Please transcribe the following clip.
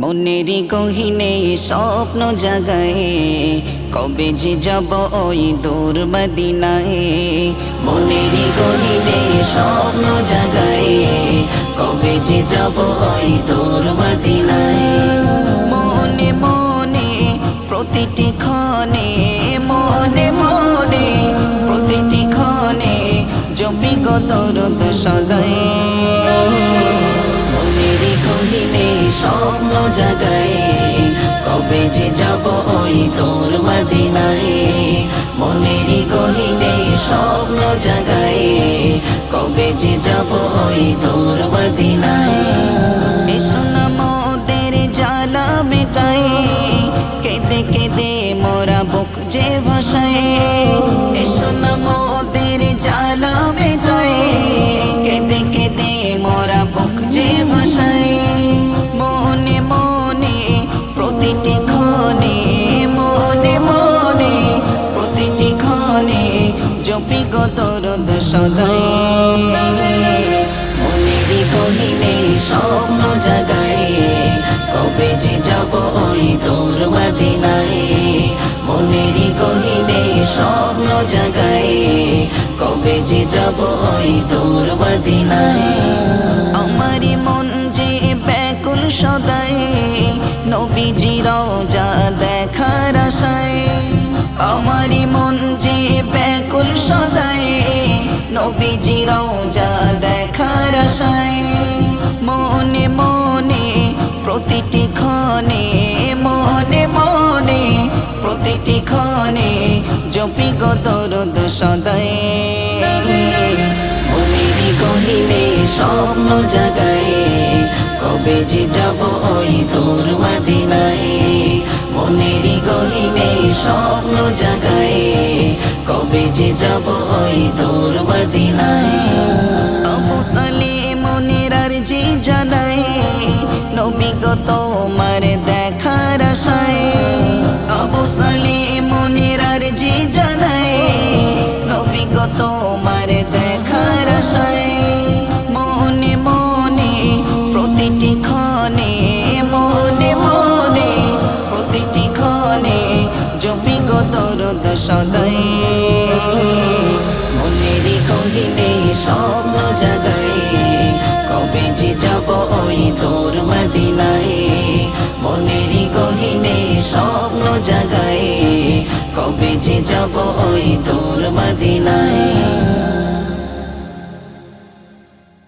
মনেরই গহিনে স্বপ্ন জাগায়, কবে যে যাব ওই দূর মদিনায়? মনেরই গহিনে স্বপ্ন জাগায়, কবে যে যাব ওই দূর মনে মনে প্রতিটি ক্ষণে, মনে মনে প্রতিটি ক্ষণে জপি গতরত সদায় যাব ওই তোর মদিনায়, মনের কহিনে স্বপ্ন জাগায়। কবে যে যাব ওই তোর মদিনায়? এসো না মোদের জ্বালা মেটাই কেঁদে কেঁদে মোরা বুক যে ভাষায় এসো না মোদের জ্বালা মেটাই কেঁদে কেঁদে মোরা বুক যে ভাষায় মনে মনে প্রতিটি ক্ষণে জপি গতরদ সদাই। কহিনে স্বপ্ন জাগায় কবে যে যাব ওই তোর মদিনায়। মনেরই কহিনে স্বপ্ন জাগায় কবে যে যাব ওই তোর মদিনায়। আমারই মন যে ব্যাকুল সদাই নবীজি রওজা দেখার আশায়। আমারই মন যে ব্যাকুল সদাই, নবীজি রওজা দেখার আশায়। মনে মনে প্রতিটি ক্ষণে, মনে মনে প্রতিটি ক্ষণে জপি গতরদ সদাই। মনেরই কহিনে স্বপ্ন জাগায় কবে যে যাব ওই তোর মদিনায়। কহিনে স্বপ্ন জাগায় কবে যে যাব ওই তোর মদিনায়। আবু সালে মনের আর জি জানাই, নবী গত মার দেখার আশায়। আবু সালে মনের আর জি জানাই, নবী গত মার দেখার আশায়। গতরদ সদাই। মনেরই কহিনে স্বপ্ন জাগায় কবে যে যাব ওই তোর মদিনায়? মনেরই কহিনে স্বপ্ন জাগায় কবে যে যাব ওই তোর মদিনায়?